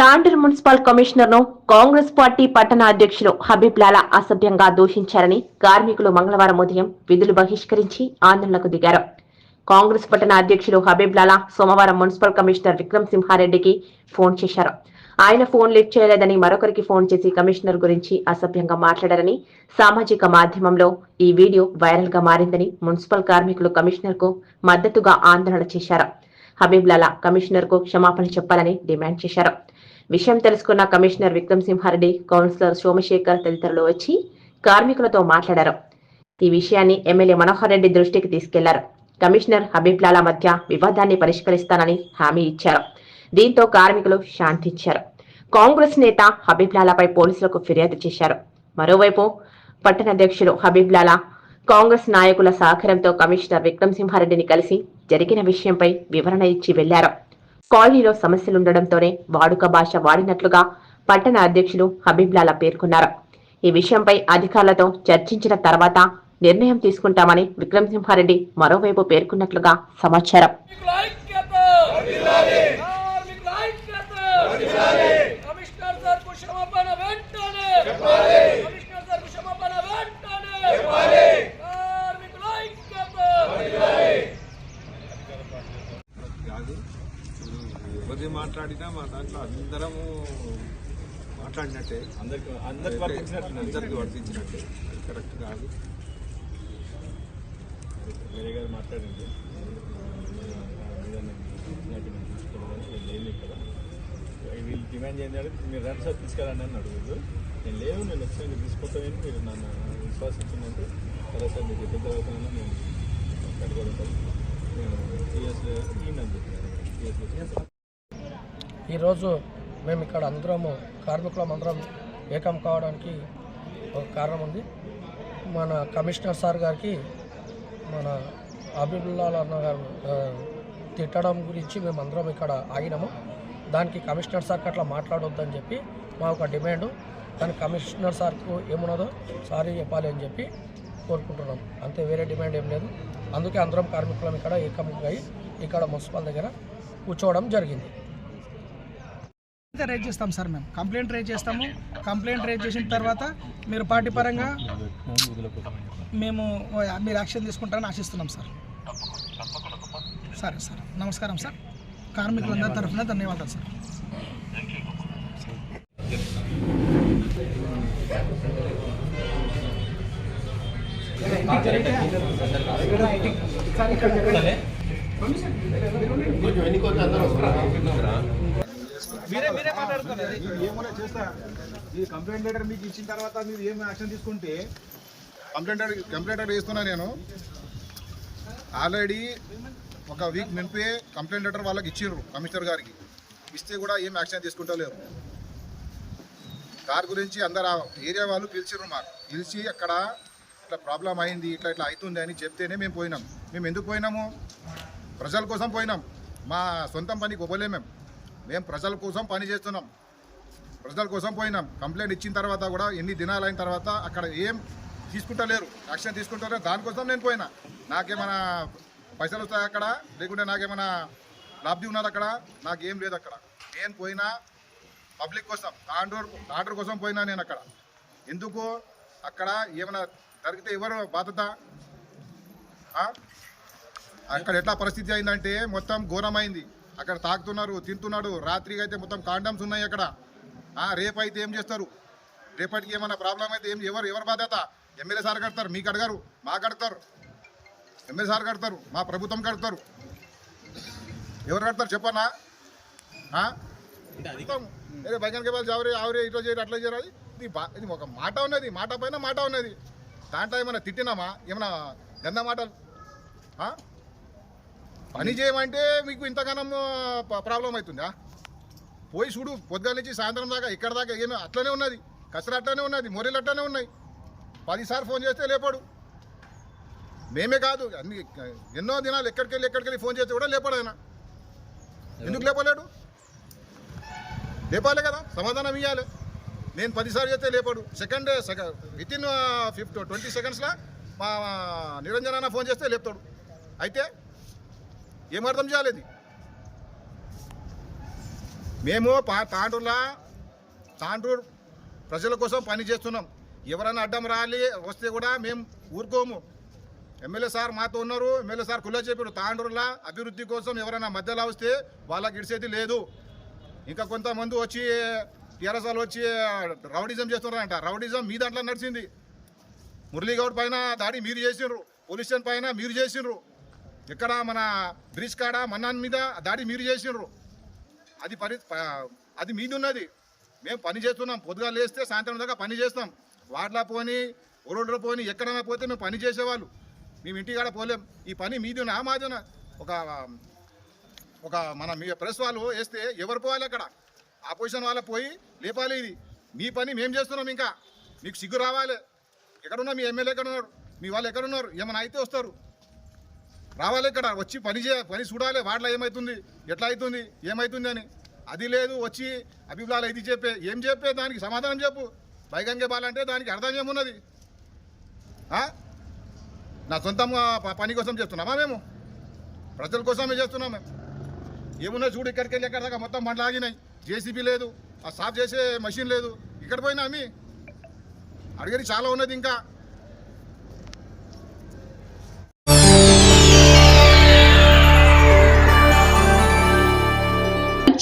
Tandur municipal కమిషనర్ను Congress party పట్టణ అధ్యక్షులు హబీబ్ లాలా అసభ్యంగా దూషించారని కార్మికులు మంగళవారం ఉదయం విధులు బహిష్కరించి ఆందోళనకు దిగారు. కాంగ్రెస్ పట్టణ అధ్యక్షులు హబీబ్ లాలా సోమవారం మున్సిపల్ కమిషనర్ విక్రమ్ సింహారెడ్డికి ఫోన్ చేశారు. ఆయన ఫోన్ లిఫ్ట్ చేయలేదని మరొకరికి ఫోన్ చేసి కమిషనర్ గురించి అసభ్యంగా మాట్లాడారని సామాజిక మాధ్యమంలో ఈ వీడియో వైరల్గా మారిందని మున్సిపల్ కార్మికులు కమిషనర్కు మద్దతుగా ఆందోళన చేశారు. హబీబ్ లాలా కమిషనర్కు క్షమాపణ చెప్పాలని డిమాండ్ చేశారు. విషయం తెలుసుకున్న కమిషనర్ విక్రమ్ సింహారెడ్డి కౌన్సిలర్ సోమశేఖర్ తదితరులు వచ్చి కార్మికులతో మాట్లాడారు. ఈ విషయాన్ని ఎమ్మెల్యే మనోహర్ రెడ్డి దృష్టికి తీసుకెళ్ళారు. కమిషనర్ హబీబ్లాల మధ్య వివాదాన్ని పరిష్కరిస్తానని హామీ ఇచ్చారు. దీంతో కార్మికులు శాంతించారు. కాంగ్రెస్ నేత హబీబ్లాలపై పోలీసులకు ఫిర్యాదు చేశారు. మరోవైపు పట్టణ అధ్యక్షులు హబీబ్లాలా కాంగ్రెస్ నాయకుల సహకారంతో కమిషనర్ విక్రమ్ సింహారెడ్డిని కలిసి జరిగిన విషయంపై వివరణ ఇచ్చి వెళ్ళారు. కాలనీలో సమస్యలుండడంతోనే వాడుక భాష వాడినట్లుగా పట్టణ అధ్యక్షులు హబీబ్లాలా పేర్కొన్నారు. ఈ విషయంపై అధికారులతో చర్చించిన తర్వాత నిర్ణయం తీసుకుంటామని విక్రమ్ సింహారెడ్డి మరోవైపు పేర్కొన్నట్లుగా సమాచారం కార్మికుల ఐక్యత కార్మికుల ఐక్యత కమిషనర్ సార్కు క్షమాపణ వెంటనే కమిషనర్ సార్కు క్షమాపణ వెంటనే కార్మికుల ఐక్యత కాదు ఎవరిది మాట్లాడినా మా దాంట్లో అందరము మాట్లాడినట్టే. అందరికి అందరికి వర్తించినట్టు అందరికి వర్తించినట్టే. అది కరెక్ట్ కాదు. వేరే గారు మాట్లాడండి. వీళ్ళు డిమాండ్ మీరు రండి సార్ తీసుకెళ్ళండి అని నేను లేవు నేను వచ్చాను తీసుకుంటాను మీరు నన్ను విశ్వాసం ఇచ్చిందంటే సరే సార్ మీరు చెప్పిన తర్వాత నేను కట్టుకోగలుగుతాను నేను టీఎస్లో ఈయనని చెప్పినాను టీఎస్లో ఈరోజు మేము ఇక్కడ అందరము కార్మికులం అందరం ఏకం కావడానికి ఒక కారణం ఉంది. మన కమిషనర్ సార్ గారికి మన అబిబుల్లా అన్న గారు తిట్టడం గురించి మేము అందరం ఇక్కడ ఆగినాము. దానికి కమిషనర్ సార్కి అట్లా మాట్లాడొద్దని చెప్పి మా ఒక డిమాండ్. దాని కమిషనర్ సార్కు ఏమున్నదో సారీ చెప్పాలి అని చెప్పి కోరుకుంటున్నాం. అంతే వేరే డిమాండ్ ఏం లేదు. అందుకే అందరం కార్మికులం ఇక్కడ ఏకం అయి ఇక్కడ మున్సిపల్ దగ్గర కూర్చోవడం జరిగింది. రేజ్ చేస్తాం సార్ మేము కంప్లైంట్ రేజ్ చేస్తాము కంప్లైంట్ రేజ్ చేసిన తర్వాత మీరు పార్టీ పరంగా మేము మీరు యాక్షన్ తీసుకుంటారని ఆశిస్తున్నాం సార్ సరే సార్ నమస్కారం సార్ కార్మికులందరి తరఫున ధన్యవాదాలు సార్ ఏమైనా చేస్తా. ఈ కంప్లైంట్ లెటర్ మీకు ఇచ్చిన తర్వాత మీరు ఏం యాక్షన్ తీసుకుంటే? కంప్లైంట్ లెటర్ కంప్లైంట్ లెటర్ వేస్తున్నా నేను. ఆల్రెడీ ఒక వీక్ నింపే కంప్లైంట్ లెటర్ వాళ్ళకి ఇచ్చిర్రు కమిషనర్ గారికి. ఇస్తే కూడా ఏం యాక్షన్ తీసుకుంటలేరు. కార్ గురించి అందరు ఏరియా వాళ్ళు పిలిచిర్రు మాకు. పిలిచి అక్కడ ఇట్లా ప్రాబ్లం అయింది ఇట్లా ఇట్లా అవుతుంది అని చెప్తేనే మేము పోయినాం. మేము ఎందుకు పోయినాము? ప్రజల కోసం పోయినాం. మా సొంతం పనికి పోలే మేము. మేము ప్రజల కోసం పని చేస్తున్నాం. ప్రజల కోసం పోయినాం. కంప్లైంట్ ఇచ్చిన తర్వాత కూడా ఎన్ని దినాలు అయిన తర్వాత అక్కడ ఏం తీసుకుంటలేరు. యాక్షన్ తీసుకుంటలేరు. దానికోసం నేను పోయినా. నాకేమైనా పైసలు వస్తాయి అక్కడ? లేకుంటే నాకేమైనా లబ్ధి ఉన్నది అక్కడ? నాకేం లేదు అక్కడ. నేను పోయినా పబ్లిక్ కోసం తాండూరు తాండూరు కోసం పోయినా నేను అక్కడ. ఎందుకు? అక్కడ ఏమైనా జరిగితే ఎవరు బాధ్యత? అక్కడ ఎట్లా పరిస్థితి అయిందంటే మొత్తం ఘోరమైంది. అక్కడ తాగుతున్నారు తింటున్నాడు. రాత్రికి అయితే మొత్తం కాండమ్స్ ఉన్నాయి అక్కడ. రేపు అయితే ఏం చేస్తారు? రేపటికి ఏమైనా ప్రాబ్లం అయితే ఏం ఎవరు ఎవరు బాధ్యత? ఎమ్మెల్యే సార్ కడతారు మీకు అడగారు మాకు కడతారు. ఎమ్మెల్యే సార్ కడతారు మా ప్రభుత్వం కడతారు. ఎవరు కడతారు చెప్పన్నా ఆ? మొత్తం, ఏరే వాళ్ళు జావరే ఆవరే ఇట్లా చేయరు అట్లా చేయరు అది. ఇది ఇది ఒక మాట ఉన్నది మాట పైన మాట ఉన్నది. దాంట్లో ఏమైనా తిట్టినామా? ఏమైనా గంద మాటలు? ఆ? పని చేయమంటే మీకు ఇంతగానం ప్రాబ్లం అవుతుందా? పోయి చూడు పొద్దున్న నుంచి సాయంత్రం దాకా ఇక్కడ దాకా ఏమో అట్లనే ఉన్నది. కసర అట్లనే ఉన్నది మొరీలు అట్లనే ఉన్నాయి. పదిసార్లు ఫోన్ చేస్తే లేపాడు. మేమే కాదు అన్ని ఎన్నో దినాలు ఎక్కడికి వెళ్ళి ఎక్కడికి వెళ్ళి ఫోన్ చేస్తే కూడా లేపాడు ఆయన. ఎందుకు లేపలేడు? లేపాలి కదా సమాధానం ఇవ్వాలి నేను పదిసార్లు చేస్తే లేపాడు. Second second with in fifth twenty సెకండ్స్లో మా నిరంజన ఫోన్ చేస్తే లేపుతాడు. అయితే ఏం అర్థం చేయాలి మేము పా తాండూరులో తాండూరు ప్రజల కోసం పని చేస్తున్నాం. ఎవరైనా అడ్డం రాలి వస్తే కూడా మేము ఊరుకోము. ఎమ్మెల్యే సార్ మాతో ఉన్నారు ఎమ్మెల్యే సార్ కుల్ల చెప్పారు తాండూరులో అభివృద్ధి కోసం ఎవరైనా మధ్యలో వస్తే వాళ్ళకి ఇడిసేది లేదు. ఇంకా కొంతమంది వచ్చి టీఆర్ఎస్ వాళ్ళు వచ్చి రౌడిజం చేస్తున్నారంట. రౌడిజం మీ దాంట్లో నడిచింది. మురళీగౌడ్ పైన దాడి మీరు చేసిండ్రు పోలీస్ స్టేషన్ పైన మీరు చేసిండ్రు. ఇక్కడ మన బ్రిడ్జ్ కాడ మన్నాన్ మీద దాడి మీరు చేసిండ్రు అది పరి అది మీది ఉన్నది మేము పని చేస్తున్నాం. పొద్దుగా లేస్తే సాయంత్రం దాకా పని చేస్తాం. వాటిలో పోని ఒరోడ్లో పోని ఎక్కడైనా పోతే మేము పని చేసేవాళ్ళు. మేము ఇంటికాడ పోలేం. ఈ పని మీది మాదిన ఒక ఒక మన మీ ప్రెస్ వాళ్ళు వేస్తే ఎవరు పోవాలి అక్కడ? ఆపోజిషన్ వాళ్ళ పోయి లేపాలి ఇది. మీ పని మేము చేస్తున్నాం ఇంకా. మీకు సిగ్గు రావాలి. ఎక్కడున్నా మీ ఎమ్మెల్యే ఎక్కడ ఉన్నారు మీ వాళ్ళు ఎక్కడున్నారు? ఏమైనా అయితే వస్తారు. రావాలి ఇక్కడ వచ్చి పని చే పని చూడాలి వాటిలో ఏమవుతుంది ఎట్లా అవుతుంది ఏమవుతుంది అని. అది లేదు వచ్చి అభిప్రాయాలు ఇది చెప్పే. ఏం చెప్పే? దానికి సమాధానం చెప్పు. బైగంగే బాలంటే దానికి అర్థం ఏమున్నది? నా సొంతంగా ప- పని కోసం చేస్తున్నామా మేము? ప్రజల కోసమే చేస్తున్నాం మేము. ఏమున్నా చూడు ఇక్కడికి వెళ్ళి ఎక్కడ దాకా మొత్తం బండ్లు ఆగినాయి. జేసీబీ లేదు ఆ సాఫ్ చేసే మషిన్ లేదు. ఇక్కడ పోయినా అమ్మి అడిగేది చాలా ఉన్నది ఇంకా.